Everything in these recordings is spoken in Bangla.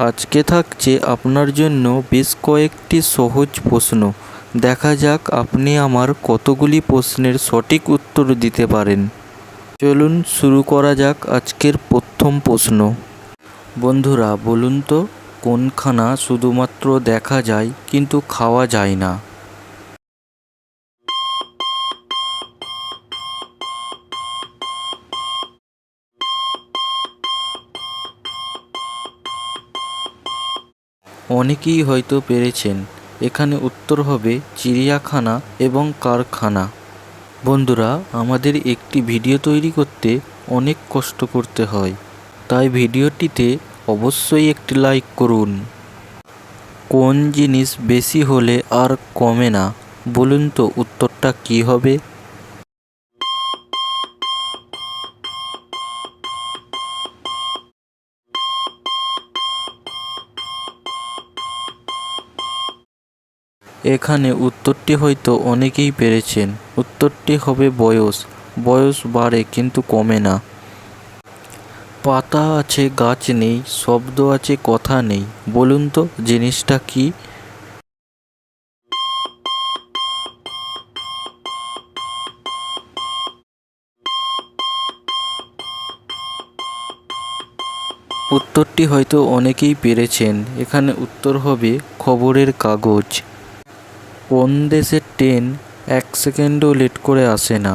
আজকে থাকছে আপনার জন্য বেশ কয়েকটি সহজ প্রশ্ন। দেখা যাক আপনি আমার কতগুলি প্রশ্নের সঠিক উত্তর দিতে পারেন। চলুন শুরু করা যাক আজকের প্রথম প্রশ্ন। বন্ধুরা, বলুন তো, কোনখানা শুধুমাত্র দেখা যায় কিন্তু খাওয়া যায় না? অনেকেই হয়তো পেরেছেন, এখানে উত্তর হবে চিড়িয়াখানা এবং কারখানা। বন্ধুরা, আমাদের একটি ভিডিও তৈরি করতে অনেক কষ্ট করতে হয়, তাই ভিডিওটিতে অবশ্যই একটি লাইক করুন। কোন জিনিস বেশি হলে আর কমে না, বলুন তো উত্তরটা কী হবে? এখানে উত্তরটি হয়তো অনেকেই পেরেছেন। উত্তরটি হবে বয়স। বয়স বাড়ে কিন্তু কমে না। পাতা আছে, গাছ নেই, শব্দ আছে, কথা নেই। বলুন তো, জিনিসটা কি? উত্তরটি হয়তো অনেকেই পেরেছেন। এখানে উত্তর হবে খবরের কাগজ। কোন দেশের ট্রেন এক সেকেন্ডও লেট করে আসে না?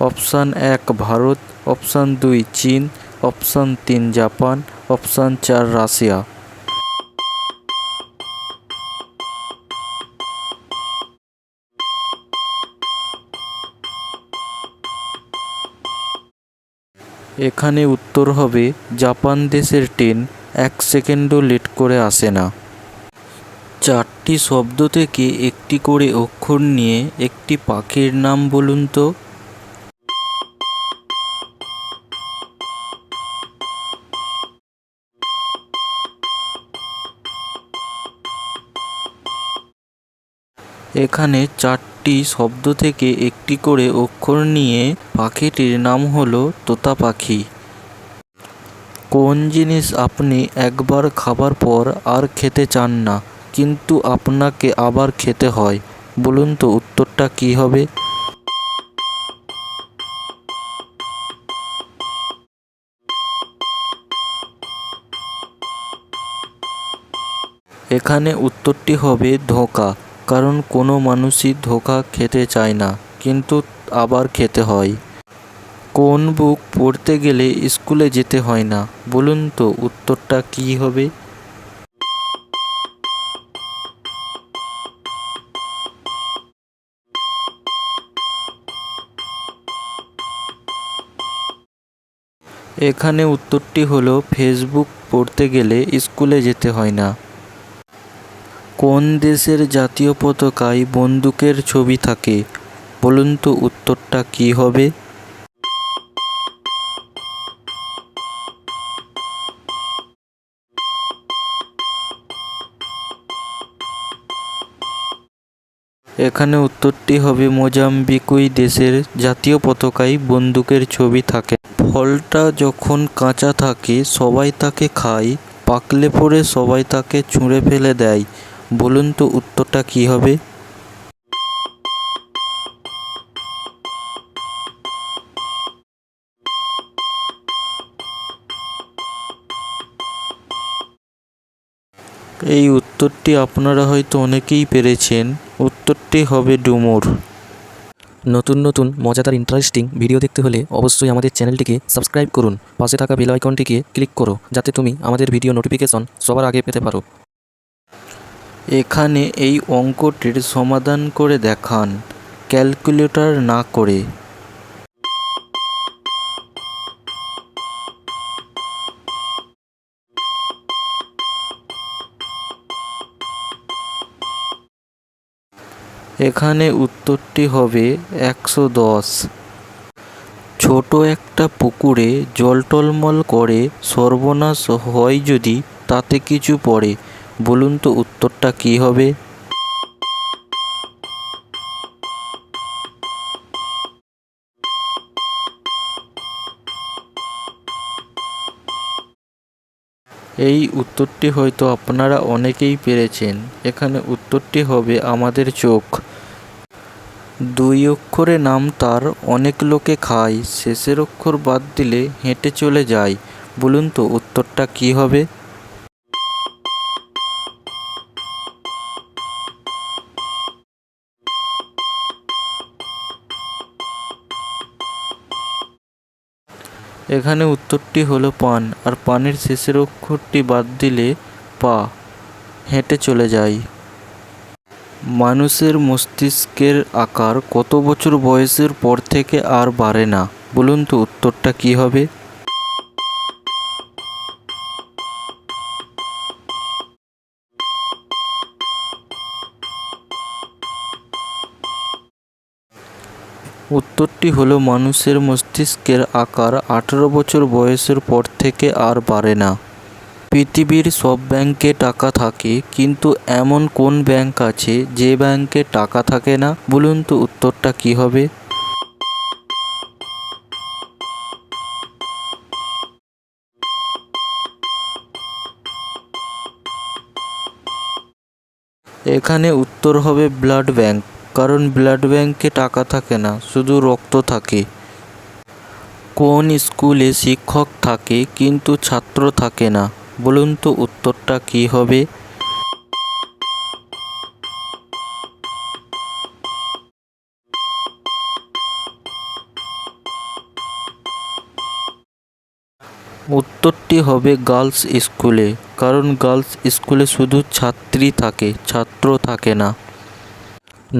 অপশান এক ভারত, অপশান দুই চীন, অপশান তিন জাপান, অপশান চার রাশিয়া। এখানে উত্তর হবে, জাপান দেশের ট্রেন এক সেকেন্ডও লেট করে আসে না। চারটি শব্দ থেকে একটি করে অক্ষর নিয়ে একটি পাখির নাম বলুন তো। এখানে চারটি শব্দ থেকে একটি করে অক্ষর নিয়ে পাখিটির নাম হলো তোতা পাখি। কোন জিনিস আপনি একবার খাবার পর আর খেতে চান না? কিন্তু আপনাকে আবার খেতে হয়। বলুন তো উত্তরটা কী হবে? এখানে উত্তরটি হবে ধোঁকা, কারণ কোনো মানুষই ধোঁকা খেতে চায় না, কিন্তু আবার খেতে হয়। কোন বুক পড়তে গেলে স্কুলে যেতে হয় না, বলুন তো উত্তরটা কী হবে? এখানে উত্তরটি হলো, ফেসবুক পড়তে গেলে স্কুলে যেতে হয় না। কোন দেশের জাতীয় পতাকায় বন্দুকের ছবি থাকে? বলুন তো উত্তরটা কী হবে? এখানে উত্তরটি হবে, মোজাম্বিকুই দেশের জাতীয় পতাকায় বন্দুকের ছবি থাকে। ফলটা যখন কাঁচা থাকে, সবাই তাকে খায়। পাকলে পরে সবাই তাকে ছুঁড়ে ফেলে দেয়। বলুন তো উত্তরটা কী হবে? এই উত্তরটি আপনারা হয়তো অনেকেই পেরেছেন। উত্তরটি হবে ডুমুর। নতুন নতুন মজাদার ইন্টারেস্টিং ভিডিও দেখতে হলে অবশ্যই আমাদের চ্যানেলটিকে সাবস্ক্রাইব করুন। পাশে থাকা বেল আইকনটিকে ক্লিক করো, যাতে তুমি আমাদের ভিডিও নোটিফিকেশন সবার আগে পেতে পারো। এখানে এই অঙ্কটির সমাধান করে দেখান। ক্যালকুলেটর না করে এখানে উত্তরটি হবে একশো দশ। ছোট একটা পুকুরে জল টলমল করে সর্বনাশ হয় যদি তাতে কিছু পড়ে, বলুন তো উত্তরটা কী হবে? এই উত্তরটি হয়তো আপনারা অনেকেই পেরেছেন। এখানে উত্তরটি হবে আমাদের চোখ। দুই অক্ষরে নাম তার, অনেক লোকে খায়, শেষের অক্ষর বাদ দিলে হেঁটে চলে যায়। বলুন তো, উত্তরটা কি হবে? এখানে উত্তরটি হলো পান, আর পানের শেষের অক্ষরটি বাদ দিলে পা, হেঁটে চলে যায়। মানুষের মস্তিষ্কের আকার কত বছর বয়সের পর থেকে আর বাড়ে না? বলুন তো উত্তরটা কি হবে? উত্তরটি হলো, মানুষের মস্তিষ্কের আকার আঠারো বছর বয়সের পর থেকে আর বাড়ে না। পৃথিবীর সব ব্যাংকে টাকা থাকে, কিন্তু এমন কোন ব্যাংক আছে যে ব্যাংকে টাকা থাকে না? বলুন তো উত্তরটা কি হবে? এখানে উত্তর হবে ব্লাড ব্যাংক, কারণ ব্লাড ব্যাংকে টাকা থাকে না, শুধু রক্ত থাকে। কোন স্কুলে শিক্ষক থাকে, কিন্তু ছাত্র থাকে না। বলুন তো উত্তরটা কি হবে? উত্তরটি হবে গার্লস স্কুলে, কারণ গার্লস স্কুলে শুধু ছাত্রী থাকে, ছাত্র থাকে না।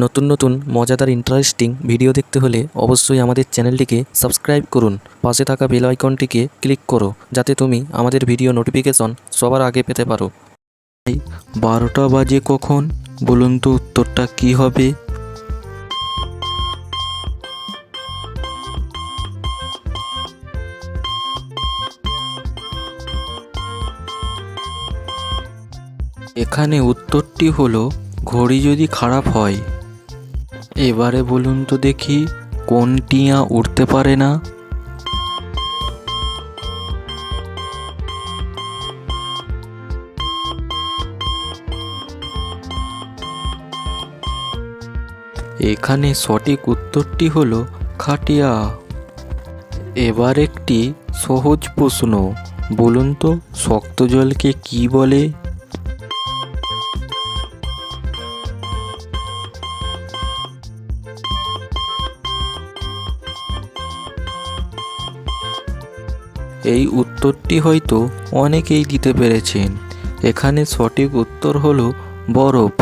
নতুন নতুন মজাদার ইন্টারেস্টিং ভিডিও দেখতে হলে অবশ্যই আমাদের চ্যানেলটিকে সাবস্ক্রাইব করুন। পাশে থাকা বেল আইকনটিকে ক্লিক করো, যাতে তুমি আমাদের ভিডিও নোটিফিকেশন সবার আগে পেতে পারো। বারোটা বাজে কখন? বলুন তো উত্তরটা কি হবে? এখানে উত্তরটি হলো, ঘড়ি যদি খারাপ হয় এবারে বলুন তো দেখি, কোন টিয়া উঠতে পারে না? এখানে সঠিক উত্তরটি হল খাটিয়া। এবার একটি সহজ প্রশ্ন, বলুন তো শক্ত জলকে কি বলে? এই উত্তরটি হয়তো অনেকেই দিতে পেরেছেন। এখানে সঠিক উত্তর হলো বরফ।